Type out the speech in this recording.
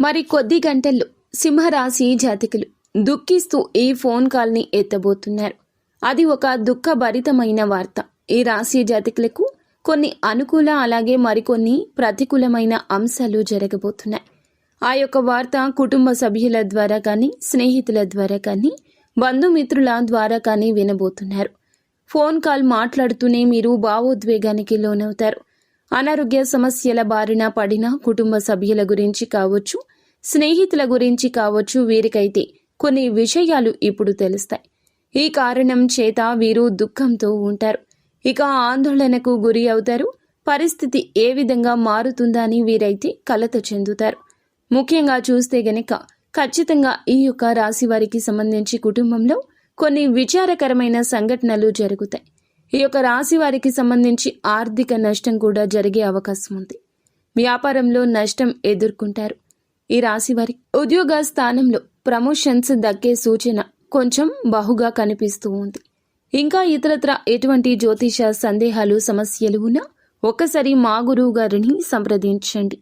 మరి కొద్ది గంటల్లో సింహరాశి జాతకులు దుఃఖిస్తూ ఈ ఫోన్ కాల్ని ఎత్తబోతున్నారు. అది ఒక దుఃఖభరితమైన వార్త. ఈ రాశి జాతకులకు కొన్ని అనుకూల అలాగే మరికొన్ని ప్రతికూలమైన అంశాలు జరగబోతున్నాయి. ఆ యొక్క వార్త కుటుంబ సభ్యుల ద్వారా కానీ స్నేహితుల ద్వారా కానీ బంధుమిత్రుల ద్వారా కానీ వినబోతున్నారు. ఫోన్ కాల్ మాట్లాడుతూనే మీరు భావోద్వేగానికి లోనవుతారు. అనారోగ్య సమస్యల బారిన పడిన కుటుంబ సభ్యుల గురించి కావచ్చు స్నేహితుల గురించి కావచ్చు వీరికైతే కొన్ని విషయాలు ఇప్పుడు తెలుస్తాయి. ఈ కారణం చేత వీరు దుఃఖంతో ఉంటారు. ఇక ఆందోళనకు గురి అవుతారు. పరిస్థితి ఏ విధంగా మారుతుందా అని వీరైతే కలత చెందుతారు. ముఖ్యంగా చూస్తే గనక ఖచ్చితంగా ఈ యొక్క రాశి వారికి సంబంధించి కుటుంబంలో కొన్ని విచారకరమైన సంఘటనలు జరుగుతాయి. ఈ యొక్క రాశి వారికి సంబంధించి ఆర్థిక నష్టం కూడా జరిగే అవకాశం ఉంది. వ్యాపారంలో నష్టం ఎదుర్కొంటారు. ఈ రాశి వారి ఉద్యోగ స్థానంలో ప్రమోషన్స్ దక్కే సూచన కొంచెం బహుగా కనిపిస్తూ ఉంది. ఇంకా ఇతరత్ర ఎటువంటి జ్యోతిష సందేహాలు సమస్యలు ఉన్నా ఒక్కసారి మా గురువు గారిని సంప్రదించండి.